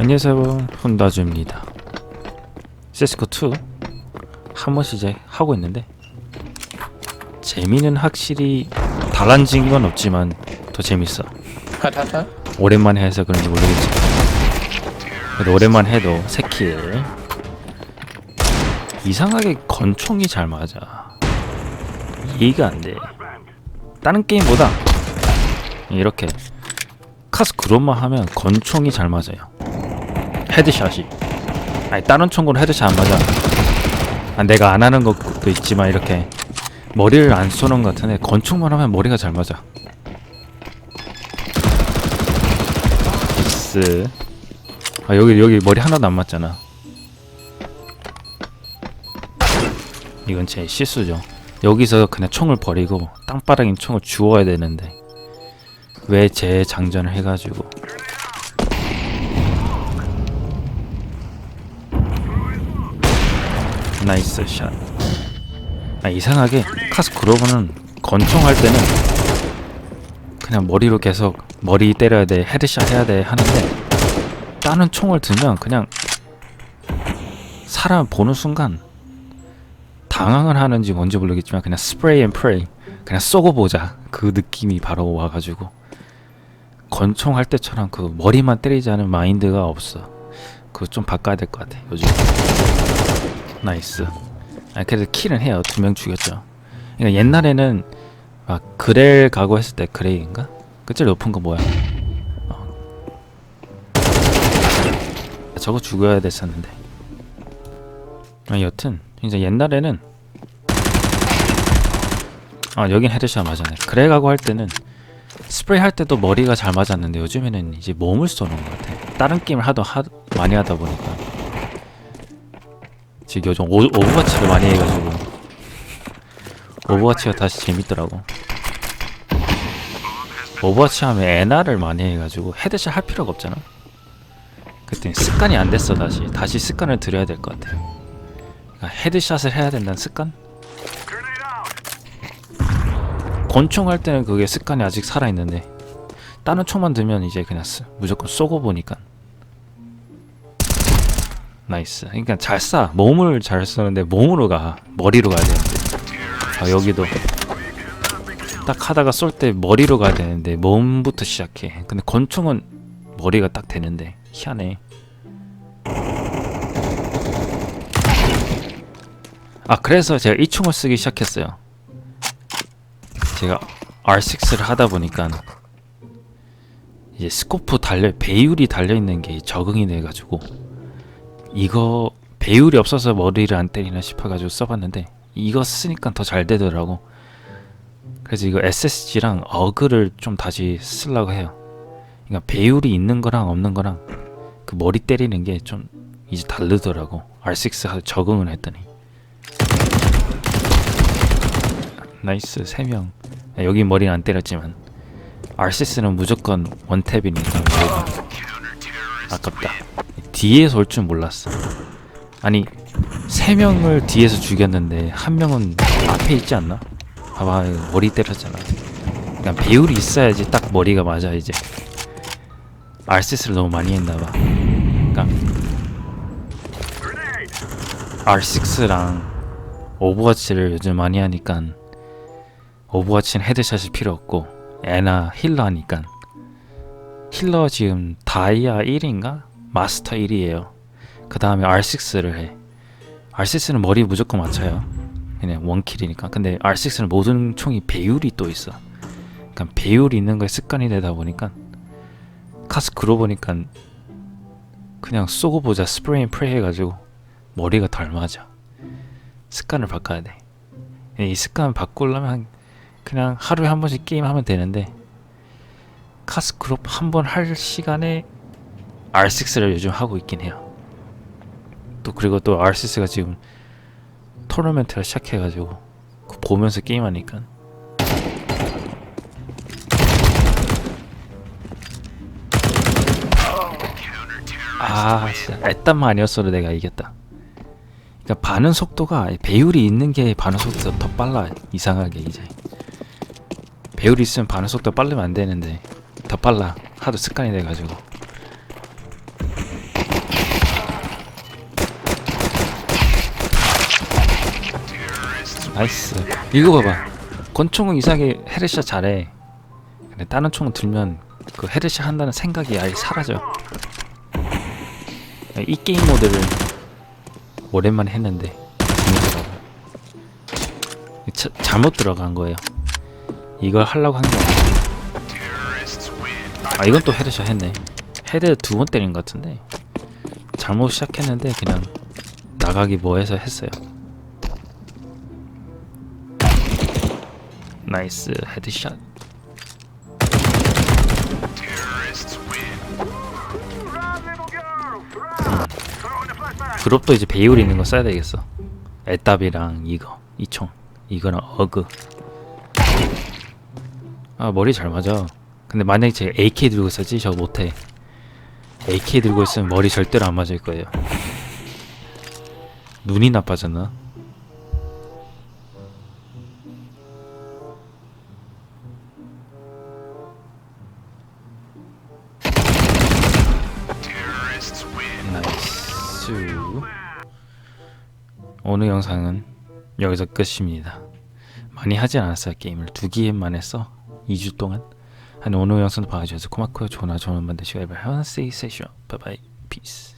안녕하세요. 혼다주입니다. 세스코2 한 번씩 이제 하고 있는데 재미는 확실히 달라진 건 없지만 더 재밌어. 오랜만에 해서 그런지 모르겠지 그래도 오랜만에 해도 새킬 이상하게 권총이 잘 맞아. 이해가 안돼. 다른 게임보다 이렇게 카스 그룹만 하면 권총이 잘 맞아요 헤드샷이. 아니 다른 총으로 헤드샷 안 맞아. 아, 내가 안 하는 것도 있지만 이렇게 머리를 안 쏘는 것 같은데 권총만 하면 머리가 잘 맞아. 나이스. 아 여기 여기 머리 하나도 안 맞잖아. 이건 제 실수죠. 여기서 그냥 총을 버리고 땅바닥에 총을 주워야 되는데 왜 재장전을 해가지고 나이스 샷. 아 이상하게 카스 그로버는 권총 할 때는 그냥 머리로 계속 머리 때려야 돼 헤드샷 해야 돼 하는데 다른 총을 들면 그냥 사람 보는 순간 당황을 하는지 뭔지 모르겠지만 그냥 스프레이 앤 프레이 그냥 쏘고 보자. 그 느낌이 바로 와가지고 권총 할 때처럼 그 머리만 않은 마인드가 없어. 그거 좀 바꿔야 될 것 같아 요즘 나이스. 아 그래도 킬은 해요. 두 명 죽였죠. 그러니까 옛날에는 막 그레일 가고 했을 때 그레이인가? 그 제일 높은 거 뭐야? 어. 저거 죽여야 됐었는데. 아 여튼 이제 옛날에는 아 여긴 헤드샷 맞았네. 그레 가고 할 때는 스프레이 할 때도 머리가 잘 맞았는데 요즘에는 이제 몸을 쏘는 것 같아. 다른 게임을 하도 하, 많이 하다 보니까 지금 요즘 오, 오버워치를 많이 해가지고 오버워치가 다시 재밌더라고. 오버워치 하면 에나를 많이 해가지고 헤드샷 할 필요가 없잖아. 그때 습관이 안 됐어 다시. 다시 습관을 들여야 될 것 같아. 그러니까 헤드샷을 해야 된다는 습관? 권총 할 때는 그게 습관이 아직 살아있는데 다른 총만 들면 이제 그냥 쓰, 무조건 쏘고 보니까 나이스. 그러니까 잘 쏴. 몸을 잘 쏘는데 몸으로 가. 머리로 가야 되는데. 아 여기도 딱 하다가 쏠 때 머리로 가야 되는데 몸부터 시작해. 근데 권총은 머리가 딱 되는데. 희한해. 아 그래서 제가 이 총을 쓰기 시작했어요. 제가 R6를 하다 보니까 이제 스코프 달려 배율이 달려 있는 게 적응이 돼가지고 이거 배율이 없어서 머리를 안 때리나 싶어가지고 써봤는데 이거 쓰니까 더 잘 되더라고. 그래서 이거 SSG랑 어그를 좀 다시 쓰려고 해요. 그러니까 배율이 있는 거랑 없는 거랑 그 머리 때리는 게 좀 이제 다르더라고. R6 적응을 했더니. 나이스 3명. 여기 머리는 안 때렸지만 R6는 무조건 원탭이니까. 아깝다 뒤에서 올 줄 몰랐어. 아니 세 명을 뒤에서 죽였는데 한 명은 앞에 있지 않나? 봐봐 머리 때렸잖아. 그냥 배율이 있어야지 딱 머리가 맞아 이제. R6를 너무 많이 했나봐. 그니까 R6랑 오버워치를 요즘 많이 하니까 오버워치는 헤드샷이 필요 없고 애나 힐러 하니까. 힐러 지금 다이아 1인가? 마스터 1이에요. 그 다음에 R6를 해. R6는 머리 무조건 맞춰요. 그냥 원킬이니까. 근데 R6는 모든 총이 배율이 또 있어. 그러니까 배율이 있는 거에 습관이 되다 보니까 카스 그로 보니까 그냥 쏘고 보자. 스프레이 프레이 해가지고 머리가 덜 맞아. 습관을 바꿔야 돼 이 습관을 바꾸려면 그냥 하루에 한 번씩 게임 하면 되는데 카스 그룹 한번 할 시간에 R6를 요즘 하고 있긴 해요. 또 그리고 또 R6가 지금 토너멘트를 시작해가지고 그거 보면서 게임하니까. 아 진짜. 애딴만 아니었어도 내가 이겼다. 그러니까 반응 속도가 배율이 있는 게 반응 속도가 더 빨라 이상하게 이제. 배율이 있으면 반응 속도 빠르면 안 되는데 더 빨라. 하도 습관이 돼가지고 나이스. 이거 봐봐. 권총은 이상하게 헤드샷 잘해. 근데 다른 총은 들면 그 헤드샷 한다는 생각이 아예 사라져. 이 게임 모드를 오랜만에 했는데 자, 잘못 들어간 거예요. 이걸 하려고 한게 아니야 아 이건 또 헤드샷 했네. 헤드 두 번 때린 것 같은데. 잘못 시작했는데 그냥 나가기 뭐해서 했어요 나이스 헤드샷. 그룹도 이제 배율 있는 거 써야 되겠어. 애답이랑 이거 이 총 이거랑 어그. 아 머리 잘 맞아. 근데 만약에 제가 AK 들고 있었지? 저 못해. AK 들고 있으면 머리 절대로 안 맞을 거예요. 눈이 나빠졌나? 오늘 영상은 여기서 끝입니다. 많이 하진 않았어요. 게임을 두 기회만 했어 2주 동안. 한 오늘 영상도 봐주셔서 고맙고요. 좋은 하루 좋은 밤 되시고 Have a stay session Bye bye Peace